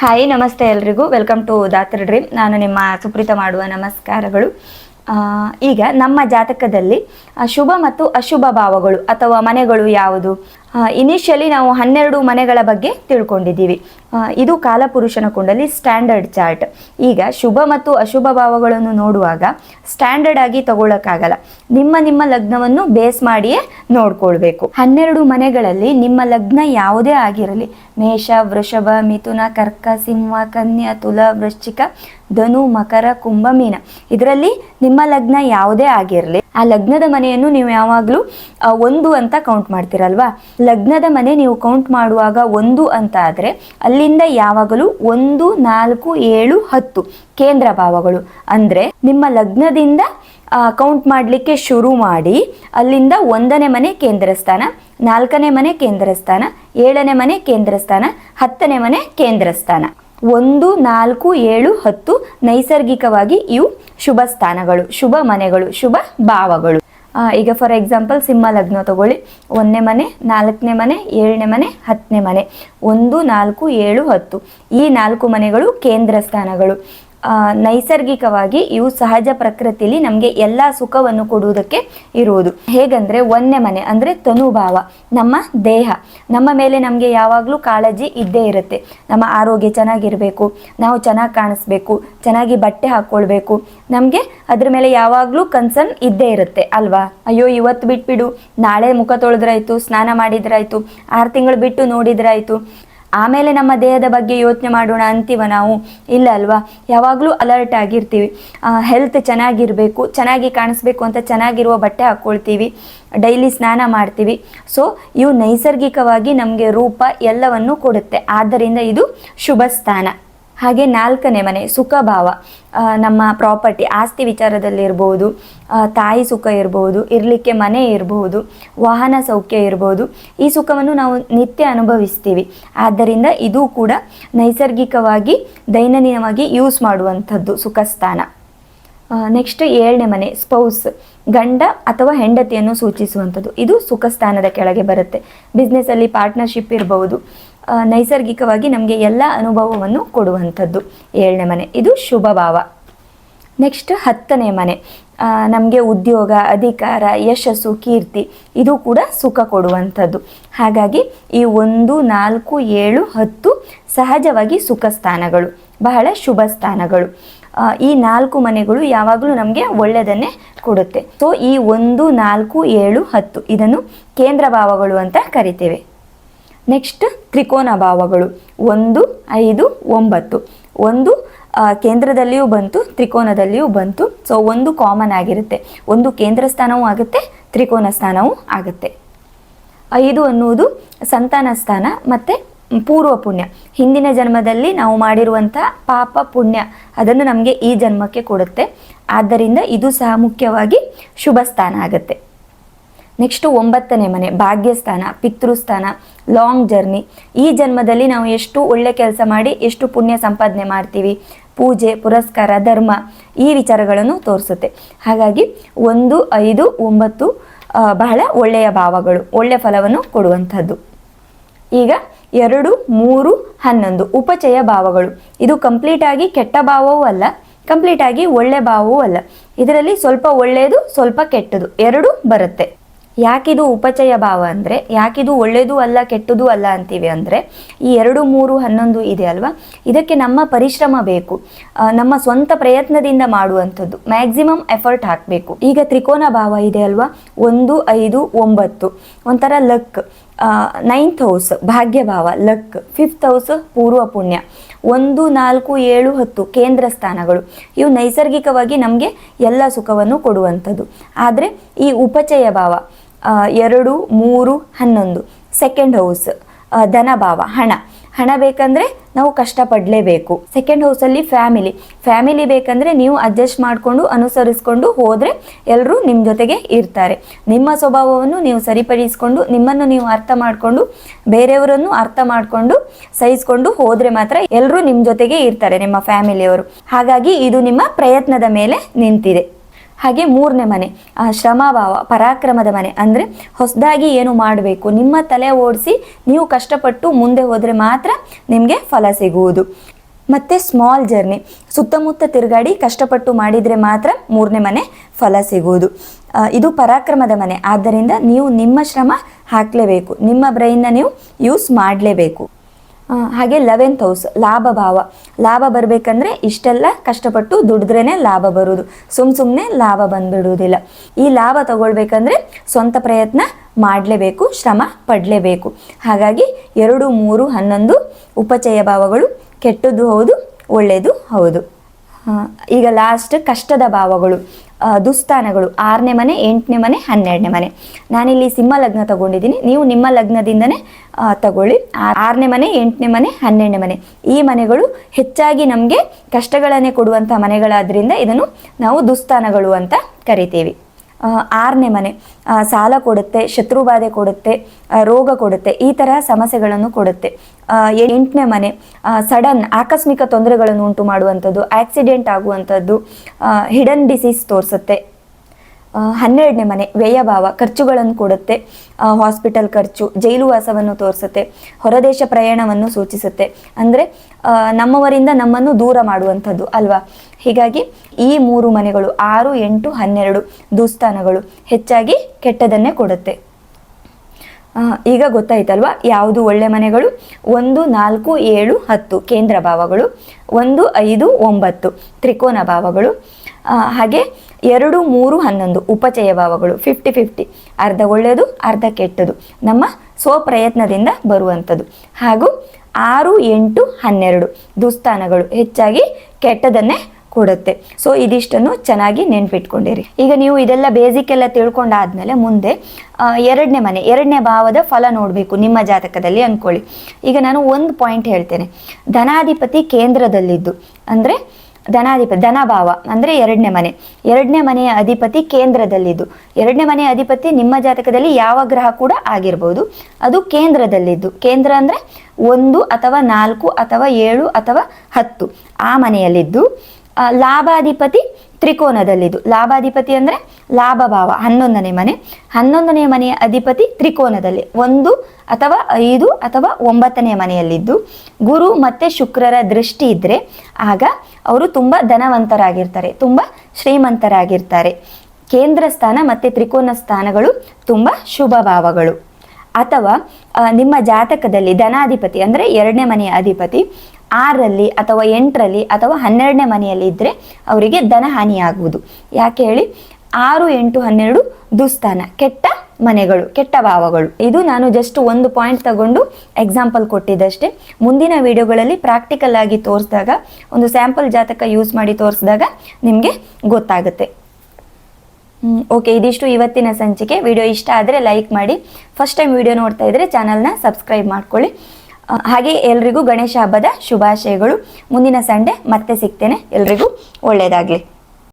Hi ನಮಸ್ತೆ ಎಲ್ರಿಗೂ. Welcome to ದಾತ್ರ dream ನಾನು ನಿಮ್ಮ ಸುಪ್ರೀತ ಮಾಡುವ ನಮಸ್ಕಾರಗಳು. ಈಗ ನಮ್ಮ ಜಾತಕದಲ್ಲಿ ಶುಭ ಮತ್ತು ಅಶುಭ ಭಾವಗಳು ಅಥವಾ ಮನೆಗಳು ಯಾವುದು? ಇನಿಷಿಯಲಿ ನಾವು ಹನ್ನೆರಡು ಮನೆಗಳ ಬಗ್ಗೆ ತಿಳ್ಕೊಂಡಿದ್ದೀವಿ. ಇದು ಕಾಲಪುರುಷನ ಕುಂಡಲಿ ಸ್ಟ್ಯಾಂಡರ್ಡ್ ಚಾರ್ಟ್ ಈಗ ಶುಭ ಮತ್ತು ಅಶುಭ ಭಾವಗಳನ್ನು ನೋಡುವಾಗ ಸ್ಟ್ಯಾಂಡರ್ಡ್ ಆಗಿ ತಗೊಳ್ಳೋಕ್ಕಾಗಲ್ಲ ನಿಮ್ಮ ನಿಮ್ಮ ಲಗ್ನವನ್ನು ಬೇಸ್ ಮಾಡಿಯೇ ನೋಡ್ಕೊಳ್ಬೇಕು. ಹನ್ನೆರಡು ಮನೆಗಳಲ್ಲಿ ನಿಮ್ಮ ಲಗ್ನ ಯಾವುದೇ ಆಗಿರಲಿ. ಮೇಷ, ವೃಷಭ, ಮಿಥುನ, ಕರ್ಕ, ಸಿಂಹ, ಕನ್ಯಾ, ತುಲ, ವೃಶ್ಚಿಕ, ಧನು, ಮಕರ, ಕುಂಭ, ಮೀನ. ಇದರಲ್ಲಿ ನಿಮ್ಮ ಲಗ್ನ ಯಾವುದೇ ಆಗಿರಲಿ. ಆ ಲಗ್ನದ ಮನೆಯನ್ನು ನೀವು ಯಾವಾಗಲೂ ಒಂದು ಅಂತ ಕೌಂಟ್ ಮಾಡ್ತೀರಲ್ವಾ? ಲಗ್ನದ ಮನೆ ನೀವು ಕೌಂಟ್ ಮಾಡುವಾಗ ಒಂದು ಅಂತ ಆದರೆ ಅಲ್ಲಿಂದ ಯಾವಾಗಲೂ ಒಂದು, ನಾಲ್ಕು, ಏಳು, ಹತ್ತು ಕೇಂದ್ರ ಭಾವಗಳು. ಅಂದರೆ ನಿಮ್ಮ ಲಗ್ನದಿಂದ ಕೌಂಟ್ ಮಾಡಲಿಕ್ಕೆ ಶುರು ಮಾಡಿ ಅಲ್ಲಿಂದ ಒಂದನೇ ಮನೆ ಕೇಂದ್ರ ಸ್ಥಾನ, ನಾಲ್ಕನೇ ಮನೆ ಕೇಂದ್ರ ಸ್ಥಾನ, ಏಳನೇ ಮನೆ ಕೇಂದ್ರ ಸ್ಥಾನ, ಹತ್ತನೇ ಮನೆ ಕೇಂದ್ರ ಸ್ಥಾನ. ಒಂದು, ನಾಲ್ಕು, ಏಳು, ಹತ್ತು ನೈಸರ್ಗಿಕವಾಗಿ ಇವು ಶುಭ ಸ್ಥಾನಗಳು ಶುಭ ಮನೆಗಳು, ಶುಭ ಭಾವಗಳು. ಈಗ ಫಾರ್ ಎಕ್ಸಾಂಪಲ್ ಸಿಂಹ ಲಗ್ನ ತಗೊಳ್ಳಿ. ಒಂದನೇ ಮನೆ, ನಾಲ್ಕನೇ ಮನೆ, ಏಳನೇ ಮನೆ, ಹತ್ತನೇ ಮನೆ. ಒಂದು, ನಾಲ್ಕು, ಏಳು, ಹತ್ತು. ಈ ನಾಲ್ಕು ಮನೆಗಳು ಕೇಂದ್ರ ಸ್ಥಾನಗಳು. ನೈಸರ್ಗಿಕವಾಗಿ ಇವು ಸಹಜ ಪ್ರಕೃತಿಲಿ ನಮಗೆ ಎಲ್ಲ ಸುಖವನ್ನು ಕೊಡುವುದಕ್ಕೆ ಇರುವುದು. ಹೇಗಂದ್ರೆ ಒಂದೇ ಮನೆ ಅಂದರೆ ತನುಭಾವ, ನಮ್ಮ ದೇಹ. ನಮ್ಮ ಮೇಲೆ ನಮಗೆ ಯಾವಾಗಲೂ ಕಾಳಜಿ ಇದ್ದೇ ಇರುತ್ತೆ. ನಮ್ಮ ಆರೋಗ್ಯ ಚೆನ್ನಾಗಿರಬೇಕು, ನಾವು ಚೆನ್ನಾಗಿ ಕಾಣಿಸ್ಬೇಕು, ಚೆನ್ನಾಗಿ ಬಟ್ಟೆ ಹಾಕ್ಕೊಳ್ಬೇಕು ನಮಗೆ ಅದ್ರ ಮೇಲೆ ಯಾವಾಗಲೂ ಕನ್ಸರ್ನ್ ಇದ್ದೇ ಇರುತ್ತೆ, ಅಲ್ವಾ? ಅಯ್ಯೋ, ಇವತ್ತು ಬಿಟ್ಬಿಡು, ನಾಳೆ ಮುಖ ತೊಳೆದ್ರಾಯ್ತು, ಸ್ನಾನ ಮಾಡಿದ್ರಾಯ್ತು, ಆರು ತಿಂಗಳು ಬಿಟ್ಟು ನೋಡಿದ್ರಾಯ್ತು. ಆಮೇಲೆ ನಮ್ಮ ದೇಹದ ಬಗ್ಗೆ ಯೋಚನೆ ಮಾಡೋಣ ಅಂತೀವ ನಾವು? ಇಲ್ಲ ಅಲ್ವಾ? ಯಾವಾಗಲೂ ಅಲರ್ಟ್ ಆಗಿರ್ತೀವಿ. ಹೆಲ್ತ್ ಚೆನ್ನಾಗಿರಬೇಕು, ಚೆನ್ನಾಗಿ ಕಾಣಿಸ್ಬೇಕು ಅಂತ ಚೆನ್ನಾಗಿರುವ ಬಟ್ಟೆ ಹಾಕ್ಕೊಳ್ತೀವಿ. ಡೈಲಿ ಸ್ನಾನ ಮಾಡ್ತೀವಿ. ಸೊ ಇವು ನೈಸರ್ಗಿಕವಾಗಿ ನಮಗೆ ರೂಪ ಎಲ್ಲವನ್ನು ಕೊಡುತ್ತೆ. ಆದ್ದರಿಂದ ಇದು ಶುಭ ಸ್ಥಾನ ಹಾಗೆ ನಾಲ್ಕನೇ ಮನೆ ಸುಖ ಭಾವ ನಮ್ಮ ಪ್ರಾಪರ್ಟಿ ಆಸ್ತಿ ವಿಚಾರದಲ್ಲಿರ್ಬೋದು ತಾಯಿ ಸುಖ ಇರ್ಬೋದು, ಇರಲಿಕ್ಕೆ ಮನೆ ಇರಬಹುದು ವಾಹನ ಸೌಖ್ಯ ಇರ್ಬೋದು, ಈ ಸುಖವನ್ನು ನಾವು ನಿತ್ಯ ಅನುಭವಿಸ್ತೀವಿ. ಆದ್ದರಿಂದ ಇದು ಕೂಡ ನೈಸರ್ಗಿಕವಾಗಿ, ದೈನಂದಿನವಾಗಿ ಯೂಸ್ ಮಾಡುವಂಥದ್ದು ಸುಖ ಸ್ಥಾನ ನೆಕ್ಸ್ಟ್ ಏಳನೇ ಮನೆ ಸ್ಪೌಸ್ ಗಂಡ ಅಥವಾ ಹೆಂಡತಿಯನ್ನು ಸೂಚಿಸುವಂಥದ್ದು. ಇದು ಸುಖ ಸ್ಥಾನದ ಕೆಳಗೆ ಬರುತ್ತೆ. ಬಿಸ್ನೆಸ್ಸಲ್ಲಿ ಪಾರ್ಟ್ನರ್ಶಿಪ್ ಇರಬಹುದು ನೈಸರ್ಗಿಕವಾಗಿ ನಮಗೆ ಎಲ್ಲ ಅನುಭವವನ್ನು ಕೊಡುವಂಥದ್ದು. ಏಳನೇ ಮನೆ. ಇದು ಶುಭ ಭಾವ. ನೆಕ್ಸ್ಟ್ ಹತ್ತನೇ ಮನೆ. ನಮಗೆ ಉದ್ಯೋಗ, ಅಧಿಕಾರ, ಯಶಸ್ಸು, ಕೀರ್ತಿ, ಇದು ಕೂಡ ಸುಖ ಕೊಡುವಂಥದ್ದು. ಹಾಗಾಗಿ ಈ ಒಂದು, ನಾಲ್ಕು, ಏಳು, ಹತ್ತು ಸಹಜವಾಗಿ ಸುಖ ಸ್ಥಾನಗಳು, ಬಹಳ ಶುಭ ಸ್ಥಾನಗಳು. ಈ ನಾಲ್ಕು ಮನೆಗಳು ಯಾವಾಗಲೂ ನಮಗೆ ಒಳ್ಳೆಯದನ್ನೇ ಕೊಡುತ್ತೆ. ಸೊ ಈ ಒಂದು, ನಾಲ್ಕು, ಏಳು, ಹತ್ತು ಇದನ್ನು ಕೇಂದ್ರ ಭಾವಗಳು ಅಂತ ಕರಿತೇವೆ. ನೆಕ್ಸ್ಟ್ ತ್ರಿಕೋನ ಭಾವಗಳು. ಒಂದು, ಐದು, ಒಂಬತ್ತು. ಒಂದು ಕೇಂದ್ರದಲ್ಲಿಯೂ ಬಂತು, ತ್ರಿಕೋನದಲ್ಲಿಯೂ ಬಂತು. ಸೊ ಒಂದು ಕಾಮನ್ ಆಗಿರುತ್ತೆ. ಒಂದು ಕೇಂದ್ರ ಸ್ಥಾನವೂ ಆಗುತ್ತೆ, ತ್ರಿಕೋನ ಸ್ಥಾನವೂ ಆಗುತ್ತೆ. ಐದು ಅನ್ನುವುದು ಸಂತಾನ ಸ್ಥಾನ ಮತ್ತು ಪೂರ್ವ ಪುಣ್ಯ. ಹಿಂದಿನ ಜನ್ಮದಲ್ಲಿ ನಾವು ಮಾಡಿರುವಂಥ ಪಾಪ ಪುಣ್ಯ ಅದನ್ನು ನಮಗೆ ಈ ಜನ್ಮಕ್ಕೆ ಕೊಡುತ್ತೆ. ಆದ್ದರಿಂದ ಇದು ಸಹ ಮುಖ್ಯವಾಗಿ ಶುಭ ಸ್ಥಾನ ಆಗುತ್ತೆ. ನೆಕ್ಸ್ಟ್ ಒಂಬತ್ತನೇ ಮನೆ, ಭಾಗ್ಯಸ್ಥಾನ, ಪಿತೃಸ್ಥಾನ ಲಾಂಗ್ ಜರ್ನಿ ಈ ಜನ್ಮದಲ್ಲಿ ನಾವು ಎಷ್ಟು ಒಳ್ಳೆ ಕೆಲಸ ಮಾಡಿ, ಎಷ್ಟು ಪುಣ್ಯ ಸಂಪಾದನೆ ಮಾಡ್ತೀವಿ. ಪೂಜೆ, ಪುರಸ್ಕಾರ, ಧರ್ಮ, ಈ ವಿಚಾರಗಳನ್ನು ತೋರಿಸುತ್ತೆ. ಹಾಗಾಗಿ ಒಂದು, ಐದು, ಒಂಬತ್ತು ಬಹಳ ಒಳ್ಳೆಯ ಭಾವಗಳು ಒಳ್ಳೆಯ ಫಲವನ್ನು ಕೊಡುವಂಥದ್ದು. ಈಗ ಎರಡು, ಮೂರು, ಹನ್ನೊಂದು, ಉಪಚಯ ಭಾವಗಳು. ಇದು ಕಂಪ್ಲೀಟ್ ಆಗಿ ಕೆಟ್ಟ ಭಾವವೂ ಅಲ್ಲ ಕಂಪ್ಲೀಟ್ ಆಗಿ ಒಳ್ಳೆ ಭಾವವೂ ಅಲ್ಲ. ಇದರಲ್ಲಿ ಸ್ವಲ್ಪ ಒಳ್ಳೆಯದು, ಸ್ವಲ್ಪ ಕೆಟ್ಟದು, ಎರಡು ಬರುತ್ತೆ. ಯಾಕಿದು ಉಪಚಯ ಭಾವ ಅಂದರೆ, ಯಾಕಿದು ಒಳ್ಳೆಯದು ಅಲ್ಲ, ಕೆಟ್ಟದು ಅಲ್ಲ ಅಂತೀವಿ ಅಂದರೆ, ಈ ಎರಡು ಮೂರು ಹನ್ನೊಂದು ಇದೆ ಅಲ್ವಾ? ಇದಕ್ಕೆ ನಮ್ಮ ಪರಿಶ್ರಮ ಬೇಕು. ನಮ್ಮ ಸ್ವಂತ ಪ್ರಯತ್ನದಿಂದ ಮಾಡುವಂಥದ್ದು. ಮ್ಯಾಕ್ಸಿಮಮ್ ಎಫರ್ಟ್ ಹಾಕಬೇಕು. ಈಗ ತ್ರಿಕೋನ ಭಾವ ಇದೆ ಅಲ್ವಾ? ಒಂದು, ಐದು, ಒಂಬತ್ತು. ಒಂಥರ ಲಕ್ ನೈನ್ತ್ ಹೌಸ್ ಭಾಗ್ಯಭಾವ ಲಕ್ ಫಿಫ್ತ್ ಹೌಸ್ ಪೂರ್ವ ಪುಣ್ಯ. ಒಂದು, ನಾಲ್ಕು, ಏಳು, ಹತ್ತು, ಕೇಂದ್ರ ಸ್ಥಾನಗಳು. ಇವು ನೈಸರ್ಗಿಕವಾಗಿ ನಮಗೆ ಎಲ್ಲ ಸುಖವನ್ನು ಕೊಡುವಂಥದ್ದು. ಆದರೆ ಈ ಉಪಚಯ ಭಾವ ಎರಡು, ಮೂರು, ಹನ್ನೊಂದು. ಸೆಕೆಂಡ್ ಹೌಸ್ ಧನಭಾವ ಹಣ. ಹಣ ಬೇಕಂದ್ರೆ ನಾವು ಕಷ್ಟಪಡಲೇಬೇಕು. ಸೆಕೆಂಡ್ ಹೌಸಲ್ಲಿ ಫ್ಯಾಮಿಲಿ ಫ್ಯಾಮಿಲಿ ಬೇಕಂದ್ರೆ ನೀವು ಅಡ್ಜಸ್ಟ್ ಮಾಡಿಕೊಂಡು, ಅನುಸರಿಸ್ಕೊಂಡು ಹೋದರೆ ಎಲ್ಲರೂ ನಿಮ್ಮ ಜೊತೆಗೆ ಇರ್ತಾರೆ. ನಿಮ್ಮ ಸ್ವಭಾವವನ್ನು ನೀವು ಸರಿಪಡಿಸಿಕೊಂಡು, ನಿಮ್ಮನ್ನು ನೀವು ಅರ್ಥ ಮಾಡಿಕೊಂಡು, ಬೇರೆಯವರನ್ನು ಅರ್ಥ ಮಾಡಿಕೊಂಡು, ಸಹಿಸ್ಕೊಂಡು ಹೋದರೆ ಮಾತ್ರ ಎಲ್ಲರೂ ನಿಮ್ಮ ಜೊತೆಗೆ ಇರ್ತಾರೆ ನಿಮ್ಮ ಫ್ಯಾಮಿಲಿಯವರು ಹಾಗಾಗಿ ಇದು ನಿಮ್ಮ ಪ್ರಯತ್ನದ ಮೇಲೆ ನಿಂತಿದೆ. ಹಾಗೆ ಮೂರನೇ ಮನೆ ಶ್ರಮಭಾವ ಪರಾಕ್ರಮದ ಮನೆ. ಅಂದರೆ ಹೊಸದಾಗಿ ಏನು ಮಾಡಬೇಕು? ನಿಮ್ಮ ತಲೆ ಓಡಿಸಿ ನೀವು ಕಷ್ಟಪಟ್ಟು ಮುಂದೆ ಹೋದರೆ ಮಾತ್ರ ನಿಮಗೆ ಫಲ ಸಿಗುವುದು. ಮತ್ತು ಸ್ಮಾಲ್ ಜರ್ನಿ ಸುತ್ತಮುತ್ತ ತಿರುಗಾಡಿ ಕಷ್ಟಪಟ್ಟು ಮಾಡಿದರೆ ಮಾತ್ರ ಮೂರನೇ ಮನೆ ಫಲ ಸಿಗುವುದು. ಇದು ಪರಾಕ್ರಮದ ಮನೆ. ಆದ್ದರಿಂದ ನೀವು ನಿಮ್ಮ ಶ್ರಮ ಹಾಕಲೇಬೇಕು. ನಿಮ್ಮ ಬ್ರೈನ್ನ ನೀವು ಯೂಸ್ ಮಾಡಲೇಬೇಕು. ಹಾಗೆ ಲೆವೆಂತ್ ಹೌಸ್ ಲಾಭ ಭಾವ. ಲಾಭ ಬರಬೇಕಂದ್ರೆ ಇಷ್ಟೆಲ್ಲ ಕಷ್ಟಪಟ್ಟು ದುಡಿದ್ರೇ ಲಾಭ ಬರೋದು ಸುಮ್ ಸುಮ್ಮನೆ ಲಾಭ ಬಂದ್ಬಿಡುವುದಿಲ್ಲ. ಈ ಲಾಭ ತಗೊಳ್ಬೇಕಂದ್ರೆ ಸ್ವಂತ ಪ್ರಯತ್ನ ಮಾಡಲೇಬೇಕು, ಶ್ರಮ ಪಡಲೇಬೇಕು. ಹಾಗಾಗಿ ಎರಡು, ಮೂರು, ಹನ್ನೊಂದು ಉಪಚಯ ಭಾವಗಳು ಕೆಟ್ಟದ್ದು ಹೌದು ಒಳ್ಳೆಯದು ಹೌದು. ಈಗ ಲಾಸ್ಟ್ ಕಷ್ಟದ ಭಾವಗಳು. ದುಸ್ಥಾನಗಳು ಆರನೇ ಮನೆ, ಎಂಟನೇ ಮನೆ, ಹನ್ನೆರಡನೇ ಮನೆ. ನಾನಿಲ್ಲಿ ಸಿಂಹ ಲಗ್ನ ತಗೊಂಡಿದ್ದೀನಿ. ನೀವು ನಿಮ್ಮ ಲಗ್ನದಿಂದನೇ ತಗೊಳ್ಳಿ. ಆರನೇ ಮನೆ, ಎಂಟನೇ ಮನೆ, ಹನ್ನೆರಡನೇ ಮನೆ. ಈ ಮನೆಗಳು ಹೆಚ್ಚಾಗಿ ನಮಗೆ ಕಷ್ಟಗಳನ್ನೇ ಕೊಡುವಂಥ ಮನೆಗಳಾದ್ರಿಂದ ಇದನ್ನು ನಾವು ದುಸ್ಥಾನಗಳು ಅಂತ ಕರಿತೀವಿ. ಆರನೇ ಮನೆ ಸಾಲ ಕೊಡುತ್ತೆ ಶತ್ರುಬಾಧೆ ಕೊಡುತ್ತೆ ಆ, ರೋಗ ಕೊಡುತ್ತೆ ಈ ಥರ ಸಮಸ್ಯೆಗಳನ್ನು ಕೊಡುತ್ತೆ. ಎಂಟನೇ ಮನೆ ಸಡನ್ ಆಕಸ್ಮಿಕ ತೊಂದರೆಗಳನ್ನು ಉಂಟು ಮಾಡುವಂಥದ್ದು ಆಕ್ಸಿಡೆಂಟ್ ಆಗುವಂಥದ್ದು ಹಿಡನ್ ಡಿಸೀಸ್ ತೋರಿಸುತ್ತೆ. ಹನ್ನೆರಡನೇ ಮನೆ, ವ್ಯಯಭಾವ, ಖರ್ಚುಗಳನ್ನು ಕೊಡುತ್ತೆ. ಹಾಸ್ಪಿಟಲ್ ಖರ್ಚು, ಜೈಲು ವಾಸವನ್ನು ತೋರಿಸುತ್ತೆ, ಹೊರದೇಶ ಪ್ರಯಾಣವನ್ನು ಸೂಚಿಸುತ್ತೆ. ಅಂದರೆ ನಮ್ಮವರಿಂದ ನಮ್ಮನ್ನು ದೂರ ಮಾಡುವಂಥದ್ದು ಅಲ್ವಾ? ಹೀಗಾಗಿ ಈ ಮೂರು ಮನೆಗಳು, ಆರು, ಎಂಟು, ಹನ್ನೆರಡು ದುಸ್ಥಾನಗಳು ಹೆಚ್ಚಾಗಿ ಕೆಟ್ಟದನ್ನೇ ಕೊಡುತ್ತೆ. ಈಗ ಗೊತ್ತಾಯ್ತಲ್ವಾ? ಯಾವುದು ಒಳ್ಳೆ ಮನೆಗಳು? ಒಂದು, ನಾಲ್ಕು, ಏಳು, ಹತ್ತು ಕೇಂದ್ರ ಭಾವಗಳು. ಒಂದು, ಐದು, ಒಂಬತ್ತು ತ್ರಿಕೋನ ಭಾವಗಳು. ಹಾಗೆ ಎರಡು, ಮೂರು, ಹನ್ನೊಂದು ಉಪಚಯ ಭಾವಗಳು ಫಿಫ್ಟಿ ಫಿಫ್ಟಿ ಅರ್ಧ ಒಳ್ಳೆಯದು, ಅರ್ಧ ಕೆಟ್ಟದು. ನಮ್ಮ ಸ್ವಪ್ರಯತ್ನದಿಂದ ಬರುವಂಥದ್ದು. ಹಾಗೂ ಆರು, ಎಂಟು, ಹನ್ನೆರಡು ದುಸ್ಥಾನಗಳು ಹೆಚ್ಚಾಗಿ ಕೆಟ್ಟದನ್ನೇ ಕೊಡುತ್ತೆ. ಸೊ ಇದಿಷ್ಟನ್ನು ಚೆನ್ನಾಗಿ ನೆನ್ಪಿಟ್ಕೊಂಡಿರಿ. ಈಗ ನೀವು ಇದೆಲ್ಲ ಬೇಸಿಕ್ ಎಲ್ಲ ತಿಳ್ಕೊಂಡಾದ್ಮೇಲೆ ಮುಂದೆ ಎರಡನೇ ಮನೆ, ಎರಡನೇ ಭಾವದ ಫಲ ನೋಡಬೇಕು ನಿಮ್ಮ ಜಾತಕದಲ್ಲಿ ಅಂದ್ಕೊಳ್ಳಿ. ಈಗ ನಾನು ಒಂದು ಪಾಯಿಂಟ್ ಹೇಳ್ತೇನೆ. ಧನಾಧಿಪತಿ ಕೇಂದ್ರದಲ್ಲಿದ್ದು. ಅಂದರೆ ಧನಾಧಿಪತಿ ಧನಭಾವ ಅಂದರೆ ಎರಡನೇ ಮನೆ. ಎರಡನೇ ಮನೆಯ ಅಧಿಪತಿ ಕೇಂದ್ರದಲ್ಲಿದ್ದು. ಎರಡನೇ ಮನೆಯ ಅಧಿಪತಿ ನಿಮ್ಮ ಜಾತಕದಲ್ಲಿ ಯಾವ ಗ್ರಹ ಕೂಡ ಆಗಿರ್ಬೋದು. ಅದು ಕೇಂದ್ರದಲ್ಲಿದ್ದು. ಕೇಂದ್ರ ಅಂದರೆ ಒಂದು ಅಥವಾ ನಾಲ್ಕು ಅಥವಾ ಏಳು ಅಥವಾ ಹತ್ತು ಆ ಮನೆಯಲ್ಲಿದ್ದು. ಲಾಭಾಧಿಪತಿ ತ್ರಿಕೋನದಲ್ಲಿದ್ದು. ಲಾಭಾಧಿಪತಿ ಅಂದರೆ ಲಾಭ ಭಾವ ಹನ್ನೊಂದನೇ ಮನೆ. ಹನ್ನೊಂದನೇ ಮನೆಯ ಅಧಿಪತಿ ತ್ರಿಕೋನದಲ್ಲಿ. ಒಂದು ಅಥವಾ ಐದು ಅಥವಾ ಒಂಬತ್ತನೇ ಮನೆಯಲ್ಲಿದ್ದು, ಗುರು ಮತ್ತು ಶುಕ್ರರ ದೃಷ್ಟಿ ಇದ್ದರೆ ಆಗ ಅವರು ತುಂಬ ಧನವಂತರಾಗಿರ್ತಾರೆ, ತುಂಬ ಶ್ರೀಮಂತರಾಗಿರ್ತಾರೆ. ಕೇಂದ್ರ ಸ್ಥಾನ ಮತ್ತು ತ್ರಿಕೋನ ಸ್ಥಾನಗಳು ತುಂಬ ಶುಭ ಭಾವಗಳು. ಅಥವಾ ನಿಮ್ಮ ಜಾತಕದಲ್ಲಿ ಧನಾಧಿಪತಿ ಅಂದರೆ ಎರಡನೇ ಮನೆಯ ಅಧಿಪತಿ ಆರರಲ್ಲಿ ಅಥವಾ ಎಂಟರಲ್ಲಿ ಅಥವಾ ಹನ್ನೆರಡನೇ ಮನೆಯಲ್ಲಿ ಇದ್ದರೆ ಅವರಿಗೆ ಧನಹಾನಿಯಾಗುವುದು. ಯಾಕೆ ಹೇಳಿ? ಆರು ಎಂಟು ಹನ್ನೆರಡು ದುಸ್ಥಾನ, ಕೆಟ್ಟ ಮನೆಗಳು, ಕೆಟ್ಟ ಭಾವಗಳು. ಇದು ನಾನು ಜಸ್ಟ್ ಒಂದು ಪಾಯಿಂಟ್ ತಗೊಂಡು ಎಕ್ಸಾಂಪಲ್ ಕೊಟ್ಟಿದ್ದಷ್ಟೇ. ಮುಂದಿನ ವಿಡಿಯೋಗಳಲ್ಲಿ ಪ್ರಾಕ್ಟಿಕಲ್ ಆಗಿ ತೋರಿಸಿದಾಗ, ಒಂದು ಸ್ಯಾಂಪಲ್ ಜಾತಕ ಯೂಸ್ ಮಾಡಿ ತೋರಿಸಿದಾಗ ನಿಮಗೆ ಗೊತ್ತಾಗುತ್ತೆ. ಓಕೆ ಇದಿಷ್ಟು ಇವತ್ತಿನ ಸಂಚಿಕೆ. ವಿಡಿಯೋ ಇಷ್ಟ ಆದರೆ ಲೈಕ್ ಮಾಡಿ. ಫಸ್ಟ್ ಟೈಮ್ ವಿಡಿಯೋ ನೋಡ್ತಾ ಇದ್ದರೆ ಚಾನಲ್ನ ಸಬ್ಸ್ಕ್ರೈಬ್ ಮಾಡ್ಕೊಳ್ಳಿ. ಹಾಗೆ ಎಲ್ರಿಗೂ ಗಣೇಶ ಹಬ್ಬದ ಶುಭಾಶಯಗಳು. ಮುಂದಿನ ಸಂಡೆ ಮತ್ತೆ ಸಿಗ್ತೇನೆ. ಎಲ್ರಿಗೂ ಒಳ್ಳೆಯದಾಗಲಿ